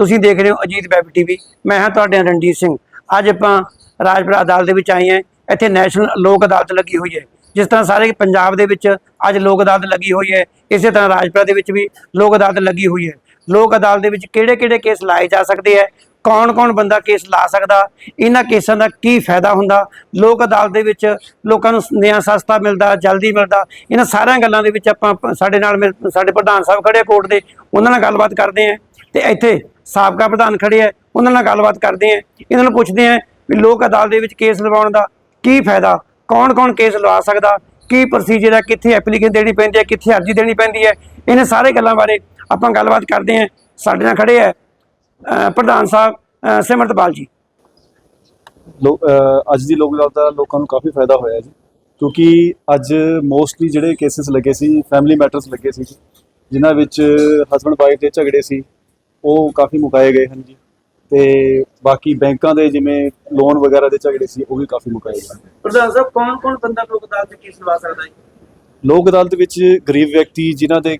ਤੁਸੀਂ ਦੇਖ ਰਹੇ ਹੋ ਅਜੀਤ ਵੈਬ ਟੀਵੀ ਮੈਂ ਹਾਂ ਤੁਹਾਡੇ ਨਾਲ ਰਣਜੀਤ ਸਿੰਘ। ਅੱਜ ਆਪਾਂ ਰਾਜਪੁਰਾ ਅਦਾਲਤ ਦੇ ਵਿੱਚ ਆਏ ਹਾਂ। ਇੱਥੇ ਨੈਸ਼ਨਲ ਲੋਕ ਅਦਾਲਤ ਲੱਗੀ ਹੋਈ ਹੈ। ਜਿਸ ਤਰ੍ਹਾਂ ਸਾਰੇ ਪੰਜਾਬ ਦੇ ਵਿੱਚ ਅੱਜ ਲੋਕ ਅਦਾਲਤ ਲੱਗੀ ਹੋਈ ਹੈ। ਇਸੇ ਤਰ੍ਹਾਂ ਰਾਜਪੁਰਾ ਦੇ ਵਿੱਚ ਵੀ ਲੋਕ ਅਦਾਲਤ ਲੱਗੀ ਹੋਈ ਹੈ। ਲੋਕ ਅਦਾਲਤ ਦੇ ਵਿੱਚ ਕਿਹੜੇ-ਕਿਹੜੇ ਕੇਸ ਲਾਏ ਜਾ ਸਕਦੇ ਹੈ? ਕੌਣ-ਕੌਣ ਬੰਦਾ ਕੇਸ ਲਾ ਸਕਦਾ? ਇਹਨਾਂ ਕੇਸਾਂ ਦਾ ਕੀ ਫਾਇਦਾ ਹੁੰਦਾ? ਲੋਕ ਅਦਾਲਤ ਦੇ ਵਿੱਚ ਲੋਕਾਂ ਨੂੰ ਨਿਆਂ ਸਸਤਾ ਮਿਲਦਾ, ਜਲਦੀ ਮਿਲਦਾ। ਇਹਨਾਂ ਸਾਰੀਆਂ ਗੱਲਾਂ ਦੇ ਵਿੱਚ ਆਪਾਂ ਆਪਾਂ- ਸਾਡੇ ਨਾਲ ਮਿਲ- ਸਾਡੇ ਪ੍ਰਧਾਨ ਸਾਹਿਬ ਖੜੇ ਆ ਕੋਰਟ ਦੇ। ਉਹਨਾਂ ਨਾਲ ਗੱਲਬਾਤ ਕਰਦੇ ਆਂ ਤੇ ਇੱਥੇ ਸਾਬਕਾ ਪ੍ਰਧਾਨ ਖੜੇ ਆ ਉਹਨਾਂ ਨਾਲ ਗੱਲਬਾਤ ਕਰਦੇ ਆਂ ਇਹਨਾਂ ਨੂੰ ਪੁੱਛਦੇ ਆਂ ਵੀ ਲੋਕ ਅਦਾਲਤ ਦੇ ਵਿੱਚ ਕੇਸ ਲਵਾਉਣ ਦਾ ਕੀ ਫਾਇਦਾ ਕੌਣ-ਕੌਣ ਕੇਸ ਲਵਾ ਸਕਦਾ ਕੀ ਪ੍ਰੋਸੀਜਰ ਹੈ ਕਿੱਥੇ ਐਪਲੀਕੇਸ਼ਨ ਦੇਣੀ ਪੈਂਦੀ ਹੈ ਕਿੱਥੇ ਅਰਜ਼ੀ ਦੇਣੀ ਪੈਂਦੀ ਹੈ ਇਹਨਾਂ ਸਾਰੇ ਗੱਲਾਂ ਬਾਰੇ ਆਪਾਂ ਗੱਲਬਾਤ ਕਰਦੇ ਆਂ। ਸਾਡੇ ਨਾਲ ਖੜੇ ਆ ਪ੍ਰਧਾਨ ਸਾਹਿਬ ਸਿਮਰਤਪਾਲ ਜੀ। ਲੋ- ਅੱਜ ਦੀ ਲੋਕ ਅਦਾਲਤ ਦਾ ਲੋਕਾਂ ਨੂੰ ਕਾਫੀ ਫਾਇਦਾ ਹੋਇਆ ਜੀ ਕਿਉਂਕਿ ਅੱਜ ਮੋਸਟਲੀ ਜਿਹੜੇ ਕੇਸਿਸ ਲੱਗੇ ਸੀ ਫੈਮਿਲੀ ਮੈਟਰਸ ਲੱਗੇ ਸੀ ਜੀ, ਜਿਨ੍ਹਾਂ ਵਿੱਚ ਹਸਬੰਡ ਵਾਈਫ ਦੇ ਝਗੜੇ ਸੀ ਉਹ ਕਾਫੀ ਮੁਕਾਏ ਗਏ ਹਨ ਜੀ। ਤੇ ਬਾਕੀ ਬੈਂਕਾਂ ਦੇ ਜਿਵੇਂ ਲੋਨ ਵਗੈਰਾ ਦੇ ਝਗੜੇ ਸੀ ਉਹ ਵੀ ਕਾਫੀ ਮੁਕਾਏ ਗਏ ਪ੍ਰਧਾਨ ਸਾਹਿਬ ਕੌਣ-ਕੌਣ ਬੰਦਾ ਲੋਕ ਅਦਾਲਤ ਦੇ ਕੇਸ ਲਵਾ ਸਕਦਾ ਹੈ ਲੋਕ ਅਦਾਲਤ ਵਿੱਚ ਗਰੀਬ ਵਿਅਕਤੀ ਜਿਨ੍ਹਾਂ ਦੇ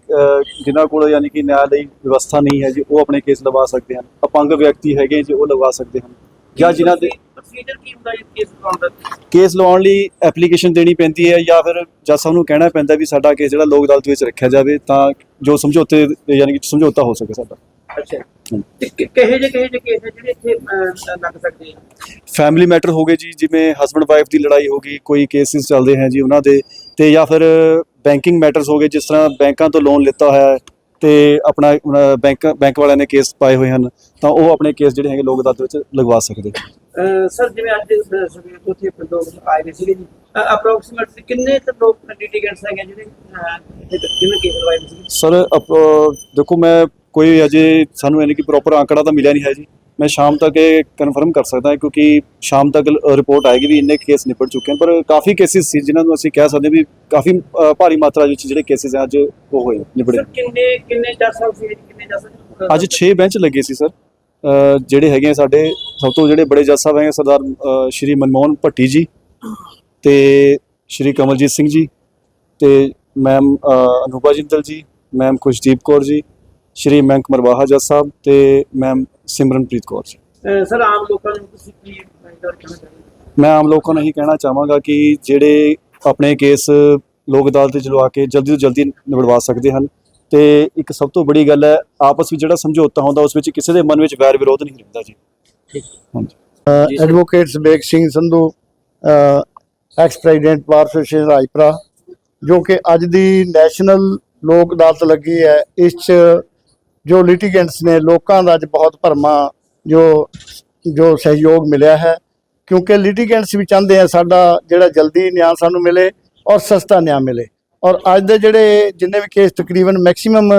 ਜਿਨ੍ਹਾਂ ਕੋਲ ਯਾਨੀ ਕਿ ਨਿਆਂ ਲਈ ਵਿਵਸਥਾ ਨਹੀਂ ਹੈ ਜੀ ਉਹ ਆਪਣੇ ਕੇਸ ਲਵਾ ਸਕਦੇ ਹਨ। ਅਪੰਗ ਵਿਅਕਤੀ ਹੈਗੇ ਜੀ ਉਹ ਲਗਵਾ ਸਕਦੇ ਹਨ। ਜਾਂ ਜਿਨ੍ਹਾਂ ਦੇ ਪ੍ਰੋਸੀਜਰ ਕੀ ਹੁੰਦਾ ਹੈ ਕੇਸ ਲਵਾਉਣ ਦਾ? ਕੇਸ ਲਵਾਉਣ ਲਈ ਐਪਲੀਕੇਸ਼ਨ ਦੇਣੀ ਪੈਂਦੀ ਹੈ ਜਾਂ ਫਿਰ ਜੱਜ ਸਾਹਿਬ ਨੂੰ ਕਹਿਣਾ ਪੈਂਦਾ ਵੀ ਸਾਡਾ ਕੇਸ ਜਿਹੜਾ ਲੋਕ ਅਦਾਲਤ ਵਿੱਚ ਰੱਖਿਆ ਜਾਵੇ ਤਾਂ ਜੋ ਸਮਝੌਤੇ ਯਾਨੀ ਕਿ ਸਮਝੌਤਾ ਹੋ ਸਕੇ ਸਾਡਾ। ਅੱਛਾ। ਕਿਹੇ ਜਿਹੇ ਕਿਹੇ ਜਿਹੇ ਕੇਸ ਹੈ ਜਿਹੜੇ ਇੱਥੇ ਲੱਗ ਸਕਦੇ ਆ? ਫੈਮਿਲੀ ਮੈਟਰ ਹੋ ਗਏ ਜੀ ਜਿਵੇਂ ਹਸਬੰਡ ਵਾਈਫ ਦੀ ਲੜਾਈ ਹੋ ਗਈ ਕੋਈ ਕੇਸਿਸ ਚੱਲਦੇ ਹਨ ਜੀ ਉਹਨਾਂ ਦੇ ਤੇ ਜਾਂ ਫਿਰ ਬੈਂਕਿੰਗ ਮੈਟਰਸ ਹੋ ਗਏ ਜਿਸ ਤਰ੍ਹਾਂ ਬੈਂਕਾਂ ਤੋਂ ਲੋਨ ਲਿੱਤਾ ਹੋਇਆ ਹੈ ਤੇ ਆਪਣਾ ਬੈਂਕ ਬੈਂਕ ਵਾਲਿਆਂ ਨੇ ਕੇਸ ਪਾਏ ਹੋਏ ਹਨ ਤਾਂ ਉਹ ਆਪਣੇ ਕੇਸ ਜਿਹੜੇ ਹੈਗੇ ਲੋਕ ਅਦਾਲਤ ਵਿੱਚ ਲਗਵਾ ਸਕਦੇ। ਸਰ ਜਿਵੇਂ ਅੱਜ ਸਵੇਰ ਤੋਂ ਇੱਥੇ ਲੋਕ ਆਏ ਨੇ ਸੀਗੇ ਅਪਰੋਕਸੀਮੇਟਲੀ ਕਿੰਨੇ ਤੇ ਲੋਕ ਲਿਟੀਗੈਂਟਸ ਹੈਗੇ ਜਿਹੜੇ ਜਿਵੇਂ ਕੇਸ ਲਵਾਏ ਸੀਗੇ? ਸਰ ਦੇਖੋ ਮੈਂ ਕੋਈ ਅਜੇ ਸਾਨੂੰ ਯਾਨੀ ਕਿ ਪ੍ਰੋਪਰ ਆંકੜਾ ਤਾਂ ਮਿਲਿਆ ਨਹੀਂ ਹੈ ਜੀ। ਮੈਂ ਸ਼ਾਮ ਤੱਕ ਇਹ ਕਨਫਰਮ ਕਰ ਸਕਦਾ ਕਿਉਂਕਿ ਸ਼ਾਮ ਤੱਕ ਰਿਪੋਰਟ ਆਏਗੀ ਵੀ ਇੰਨੇ ਕੇਸ ਨਿਪਟ ਚੁੱਕੇ ਹਨ। ਪਰ ਕਾਫੀ ਕੇਸਿਸ ਸੀ ਜਿਨ੍ਹਾਂ ਨੂੰ ਅਸੀਂ ਕਹਿ ਸਕਦੇ ਵੀ ਕਾਫੀ ਭਾਰੀ ਮਾਤਰਾ ਵਿੱਚ ਜਿਹੜੇ ਕੇਸਿਸ ਅੱਜ ਉਹ ਹੋਏ ਨਿਬੜੇ ਸਰ ਕਿੰਨੇ ਕਿੰਨੇ ਜੱਜ ਸਾਹਿਬ ਸੀ ਕਿੰਨੇ ਜੱਜ ਸਾਹਿਬ ਅੱਜ 6 ਬੈਂਚ ਲੱਗੇ ਸੀ ਸਰ ਜਿਹੜੇ ਹੈਗੇ ਸਾਡੇ ਸਭ ਤੋਂ ਜਿਹੜੇ ਬੜੇ ਜੱਜ ਸਾਹਿਬ ਹੈਗੇ ਸਰਦਾਰ ਸ਼੍ਰੀ ਮਨਮੋਹਨ ਭੱਟੀ ਜੀ ਤੇ ਸ਼੍ਰੀ ਕਮਲਜੀਤ ਸਿੰਘ ਜੀ ਤੇ ਮੈਮ ਅਨੂਪਾ ਜਿੰਦਲ ਜੀ ਮੈਮ ਖੁਸ਼ਦੀਪ ਕੌਰ ਜੀ ਸ਼੍ਰੀ ਮੈਂਕ ਮਰਵਾਹਾ ਜੱਜ ਸਾਹਿਬ ਤੇ ਮੈਮ ਸਿਮਰਨਪ੍ਰੀਤ ਕੌਰ ਜੀ। ਸਰ ਆਮ ਲੋਕਾਂ ਨੂੰ ਤੁਸੀਂ ਕੀ ਕਹਿਣਾ ਚਾਹੁੰਦੇ ਮੈਂ ਆਮ ਲੋਕਾਂ ਨੂੰ ਇਹੀ ਕਹਿਣਾ ਚਾਹਾਂਗਾ ਕਿ ਜਿਹੜੇ ਆਪਣੇ ਕੇਸ ਲੋਕ ਅਦਾਲਤ ਵਿੱਚ ਲਵਾ ਕੇ ਜਲਦੀ ਤੋਂ ਜਲਦੀ ਨਿਬੜਵਾ ਸਕਦੇ ਹਨ ਤੇ ਇੱਕ ਸਭ ਤੋਂ ਬੜੀ ਗੱਲ ਹੈ ਆਪਸ ਵਿੱਚ ਜਿਹੜਾ ਸਮਝੌਤਾ ਹੁੰਦਾ ਉਸ ਵਿੱਚ ਕਿਸੇ ਦੇ ਮਨ ਵਿੱਚ ਵੈਰ ਵਿਰੋਧ ਨਹੀਂ ਰਹਿੰਦਾ ਜੀ। ਠੀਕ। ਹਾਂਜੀ। Advocate Sabek Singh Sandhu ex president bar association Rajpura ਜੋ ਕਿ ਅੱਜ ਦੀ ਨੈਸ਼ਨਲ ਲੋਕ ਅਦਾਲਤ ਲੱਗੀ ਹੈ ਇਸ 'ਚ ਜੋ ਲਿਟੀਗੈਂਟਸ ਨੇ, ਲੋਕਾਂ ਦਾ ਅੱਜ ਬਹੁਤ ਭਰਮਾ ਜੋ ਜੋ ਸਹਿਯੋਗ ਮਿਲਿਆ ਹੈ। ਕਿਉਂਕਿ ਲਿਟੀਗੈਂਟਸ ਵੀ ਚਾਹੁੰਦੇ ਆ ਸਾਡਾ ਜਿਹੜਾ ਜਲਦੀ ਨਿਆਂ ਸਾਨੂੰ ਮਿਲੇ ਔਰ ਸਸਤਾ ਨਿਆਂ ਮਿਲੇ। ਔਰ ਅੱਜ ਦੇ ਜਿਹੜੇ ਜਿੰਨੇ ਵੀ ਕੇਸ ਤਕਰੀਬਨ ਮੈਕਸਿਮਮ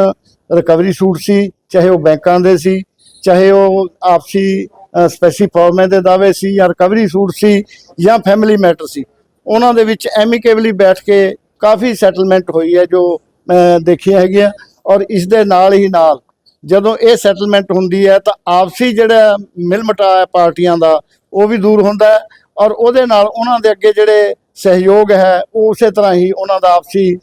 ਰਿਕਵਰੀ ਸੂਟ ਸੀ, ਚਾਹੇ ਉਹ ਬੈਂਕਾਂ ਦੇ ਸੀ, ਚਾਹੇ ਉਹ ਆਪਸੀ ਸਪੈਸੀ ਫਾਰਮੇ ਦੇ ਦਾਅਵੇ ਸੀ ਜਾਂ ਰਿਕਵਰੀ ਸੂਟ ਸੀ ਜਾਂ ਫੈਮਿਲੀ ਮੈਟਰ ਸੀ, ਉਹਨਾਂ ਦੇ ਵਿੱਚ ਐਮੀਕੇਬਲੀ ਬੈਠ ਕੇ ਕਾਫੀ ਸੈਟਲਮੈਂਟ ਹੋਈ ਹੈ ਜੋ ਮੈਂ ਦੇਖੀ ਹੈਗੀ ਆ ਔਰ ਇਸ ਦੇ ਨਾਲ ਹੀ ਨਾਲ ਜਦੋਂ ਇਹ ਸੈਟਲਮੈਂਟ ਹੁੰਦੀ ਹੈ ਤਾਂ ਆਪਸੀ ਜਿਹੜਾ ਮਿਲ ਹੈ ਪਾਰਟੀਆਂ ਦਾ ਉਹ ਵੀ ਦੂਰ ਹੁੰਦਾ ਔਰ ਉਹਦੇ ਨਾਲ ਉਹਨਾਂ ਦੇ ਅੱਗੇ ਜਿਹੜੇ ਸਹਿਯੋਗ ਹੈ ਉਹ ਉਸੇ ਤਰ੍ਹਾਂ ਹੀ ਉਹਨਾਂ ਦਾ ਆਪਸੀ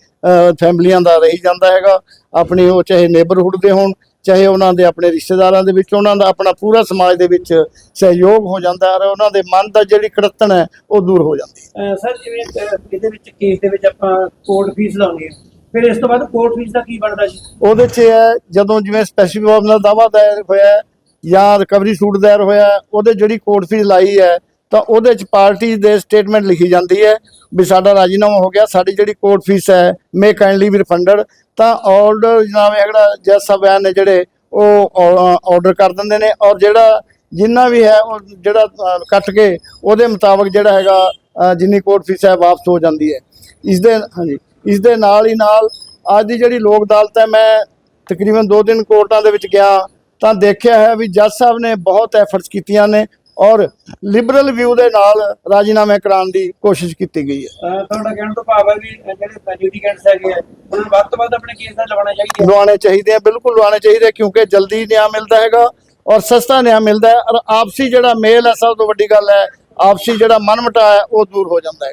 ਫੈਮਲੀਆਂ ਦਾ ਰਹੀ ਜਾਂਦਾ ਹੈਗਾ। ਆਪਣੇ ਉਹ ਚਾਹੇ ਨੇਬਰਹੁੱਡ ਦੇ ਹੋਣ ਚਾਹੇ ਉਹਨਾਂ ਦੇ ਆਪਣੇ ਰਿਸ਼ਤੇਦਾਰਾਂ ਦੇ ਵਿੱਚ ਉਹਨਾਂ ਦਾ ਆਪਣਾ ਪੂਰਾ ਸਮਾਜ ਦੇ ਵਿੱਚ ਸਹਿਯੋਗ ਹੋ ਜਾਂਦਾ ਹੈ ਔਰ ਉਹਨਾਂ ਦੇ ਮਨ ਦਾ ਜਿਹੜੀ ਕੜਤਣ ਹੈ ਉਹ ਦੂਰ ਹੋ ਜਾਂਦੀ ਹੈ। ਸਰ ਜਿਵੇਂ ਅਹ, ਵਿੱਚ ਕੇਸ ਦੇ ਵਿੱਚ ਆਪਾਂ ਕੋਰਟ ਫੀਸ ਲਾਉਂਦੇ ਆ ਫਿਰ ਇਸ ਤੋਂ ਬਾਅਦ ਕੋਰਟ ਫੀਸ ਦਾ ਕੀ ਬਣਦਾ ਜੀ? ਉਹਦੇ 'ਚ ਇਹ ਹੈ ਜਦੋਂ ਜਿਵੇਂ ਸਪੈਸੀਫਿਕ ਫਾਰਮ ਦਾ ਦਾਵਾ ਦਾਇਰ ਹੋਇਆ ਹੈ ਜਾਂ ਰਿਕਵਰੀ ਸੂਟ ਦਾਇਰ ਹੋਇਆ ਹੈ, ਉਹਦੇ ਜਿਹੜੀ ਕੋਰਟ ਫੀਸ ਲਾਈ ਹੈ ਤਾਂ ਉਹਦੇ 'ਚ ਪਾਰਟੀ ਦੇ ਸਟੇਟਮੈਂਟ ਲਿਖੀ ਜਾਂਦੀ ਹੈ ਵੀ ਸਾਡਾ ਰਾਜੀਨਾਮਾ ਹੋ ਗਿਆ ਸਾਡੀ ਜਿਹੜੀ ਕੋਰਟ ਫੀਸ ਹੈ ਮੇ ਕਾਈਂਡਲੀ ਵੀ ਰਿਫੰਡਡ ਤਾਂ ਆਰਡਰ ਜਨਾਬ ਇਹ ਜਿਹੜਾ ਜੱਜ ਸਾਹਿਬਾਨ ਨੇ ਜਿਹੜੇ ਉਹ ਆਰਡਰ ਕਰ ਦਿੰਦੇ ਨੇ ਔਰ ਜਿਹੜਾ ਜਿੰਨਾ ਵੀ ਹੈ ਉਹ ਜਿਹੜਾ ਅ, ਕੱਟ ਕੇ ਉਹਦੇ ਮੁਤਾਬਕ ਜਿਹੜਾ ਹੈਗਾ ਅ, ਜਿੰਨੀ ਕੋਰਟ ਫੀਸ ਹੈ ਵਾਪਸ ਹੋ ਜਾਂਦੀ ਹੈ। ਇਸ ਦੇ ਹਾਂਜੀ। ਇਸ ਦੇ ਨਾਲ ਹੀ ਨਾਲ ਅੱਜ ਦੀ ਜਿਹੜੀ ਲੋਕ ਅਦਾਲਤ ਹੈ ਮੈਂ ਤਕਰੀਬਨ 2 ਦਿਨ ਕੋਰਟਾਂ ਦੇ ਵਿੱਚ ਗਿਆ ਤਾਂ ਦੇਖਿਆ ਹੈ ਵੀ ਜੱਜ ਸਾਹਿਬ ਨੇ ਬਹੁਤ ਐਫਰਟਸ ਕੀਤੀਆਂ ਨੇ ਔਰ ਲਿਬਰਲ ਵਿਊ ਦੇ ਨਾਲ ਰਾਜੀਨਾਮੇ ਕਰਾਉਣ ਦੀ ਕੋਸ਼ਿਸ਼ ਕੀਤੀ ਗਈ ਹੈ। ਤੁਹਾਡਾ ਕਹਿਣ ਤੋਂ ਭਾਵ ਹੈ ਵੀ ਜਿਹੜੇ ਲਿਟੀਗੈਂਟਸ ਹੈਗੇ ਆ ਉਹਨਾਂ ਨੂੰ ਵੱਧ ਤੋਂ ਵੱਧ ਆਪਣੇ ਕੇਸ ਦਾ ਲਵਾਉਣਾ ਚਾਹੀਦਾ ਹੈ। ਲਵਾਉਣੇ ਚਾਹੀਦੇ ਆ ਬਿਲਕੁਲ ਲਵਾਉਣੇ ਚਾਹੀਦੇ ਕਿਉਂਕਿ ਜਲਦੀ ਨਿਆਂ ਮਿਲਦਾ ਹੈਗਾ ਔਰ ਸਸਤਾ ਨਿਆਂ ਮਿਲਦਾ ਹੈ ਔਰ ਆਪਸੀ ਜਿਹੜਾ ਮੇਲ ਹੈ ਸਭ ਤੋਂ ਵੱਡੀ ਗੱਲ ਹੈ ਆਪਸੀ ਜਿਹੜਾ ਮਨਮਟਾ ਹੈ ਉਹ ਦੂਰ ਹੋ ਜਾਂਦਾ ਹੈ।